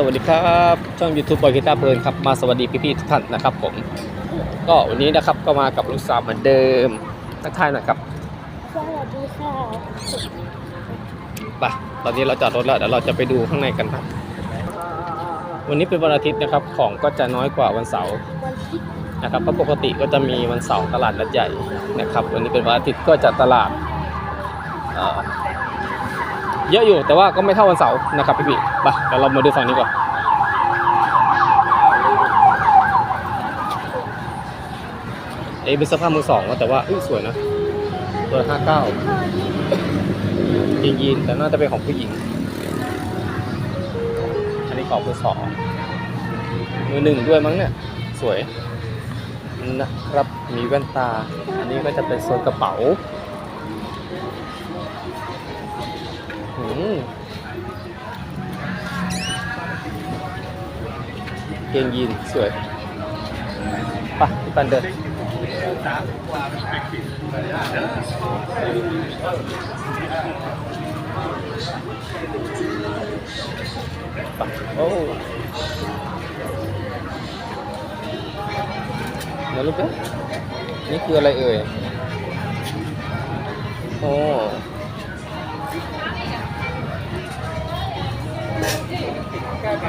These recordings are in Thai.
สวัสดีครับช่อง YouTube บอยกีตาร์เพลินครับมาสวัสดีพี่ๆทุกท่านนะครับผม ก็วันนี้นะครับก็มากับลูกสาวเหมือนเดิมทักทายหน่อยครับสวัสดีค่ะไปตอนนี้เราจอดรถแล้วเดี๋ยวเราจะไปดูข้างในกันครับ วันนี้เป็นวันอาทิตย์นะครับของก็จะน้อยกว่าวันเสาร์วันที่นะครับเพราะปกติก็จะมีวันเสาร์ตลาดนัดใหญ่นะครับ วันนี้เป็นวันอาทิตย์ก็จะตลาด เยอะอยู่แต่ว่าก็ไม่เท่าวันเสาร์นะครับพี่ๆไปเดี๋ยวเรามาดูฝั่งนี้ก่อนเอ้เป็นสภาพมือสองนะแต่ว่าอุ้ยสวยนะตัวห้าเก้ายีนยีนแต่น่าจะเป็นของผู้หญิง อันนี้ของมือสองมือหนึ่งด้วยมั้งเนี่ย สวยนะครับมีแว่นตา อันนี้ก็จะเป็นโซนกระเป๋า เกงยีนสวยไปพี่ปันเดินโอ้เดี๋ยวลูกเอ้ยนี่คืออะไรเอ่ย โอ้ เ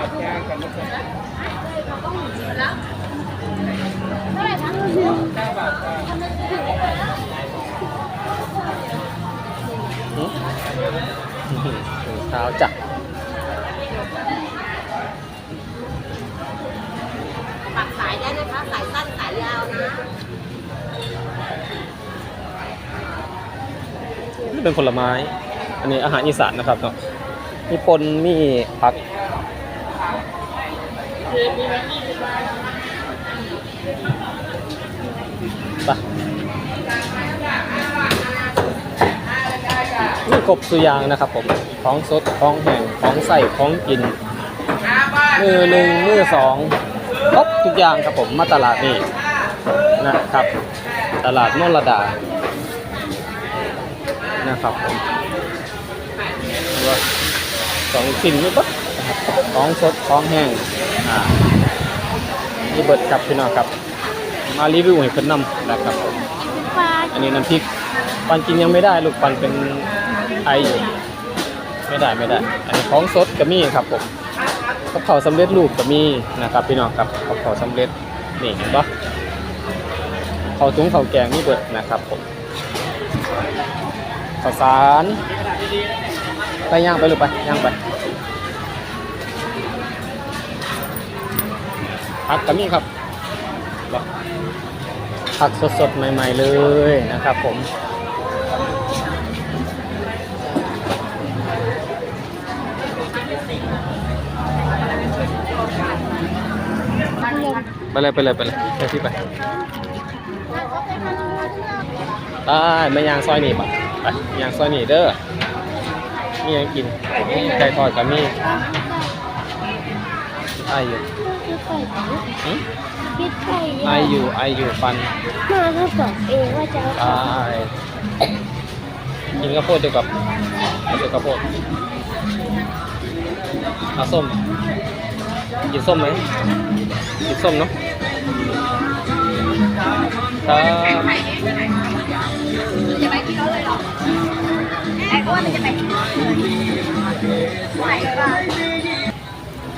ท่าไหร่คะหึถุงเท้าจ้ะปักสายได้นะคะสายสั้นสายยาวนะนี่เป็นผลไม้ อันนี้อาหารอีสานนะครับเนาะมีปนมีผัก ไปนี่ครบสุยางนะครับผมของสดของแห้งของใส่ของกิน มือหนึ่งมือสองครบทุกอย่างครับผมมาตลาดนี่นะครับ ตลาดโนนระดา นะครับผมสองชิ้นนี่ปั๊บ ของสดของแห้งอ่านี่เบิดครับพี่น้องครับ มารีวิวให้เพิ่นนำนะครับผมปลาอันนี้น้ำพริกปันกินยังไม่ได้ลูกปันเป็นไออยู่ไม่ได้ไม่ได้ อันนี้ของสดก็มีครับผมกับข้าวสำเร็จรูปก็มีนะครับพี่น้องครับกับข้าวสำเร็จนี่เห็นปะข้าวถุงข้าวแกงนี่เบิดนะครับผมข้าวสารไปย่างไปลูกไปย่างไป ผักก็มีครับผักสดๆ ใหม่ ๆ เลยนะครับผมไปเลยไปเลยไปเลยไปที่ไปไปไม่ยางซอยหนีบอะไปยางซอยหนีเด้อมียังกินไก่ทอดกับมีไออยู่ พี่ไก่หึพี่ไก่ไออยู่ไออยู่ฟันมาถ้าบอกเองว่าจะเอาไอกินข้าวโพดดีกว่าเอาเดี๋ยวข้าวโพดเอาส้มกินส้มไหมกินส้มเนาะครับ จะไปที่รถเลยหรอไอ้อ้วนมันจะไปที่รถ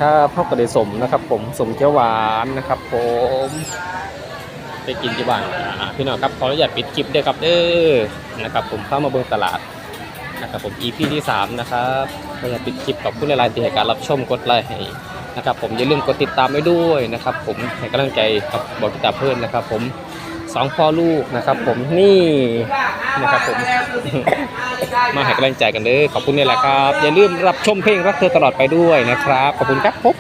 ครับพ่อกระเดสมนะครับผมสมเขียวหวานนะครับ ผมไปกินที่บ้านพี่น้องครับขออนุญาตปิดคลิปด้วยครับเด้อนะครับ ผมเข้ามาเบิ่งตลาดนะครับผม EP ที่3นะครับขออนุญาตปิดคลิปกับผู้หลายๆที่ให้การรับชมกดไลค์ให้นะครับ ผมอย่าลืมกดติดตามไว้ด้วยนะครับ ผมให้กำลังใจกับบอกกิตาเพื่อนนะครับ ผม สองพ่อลูกนะครับ ผมนี่นะครับผม มาให้กำลังใจกันเด้อขอบคุณนี่แหละครับ อย่าลืมรับชมเพลงรักเธอตลอดไปด้วยนะครับ ขอบคุณครับพบ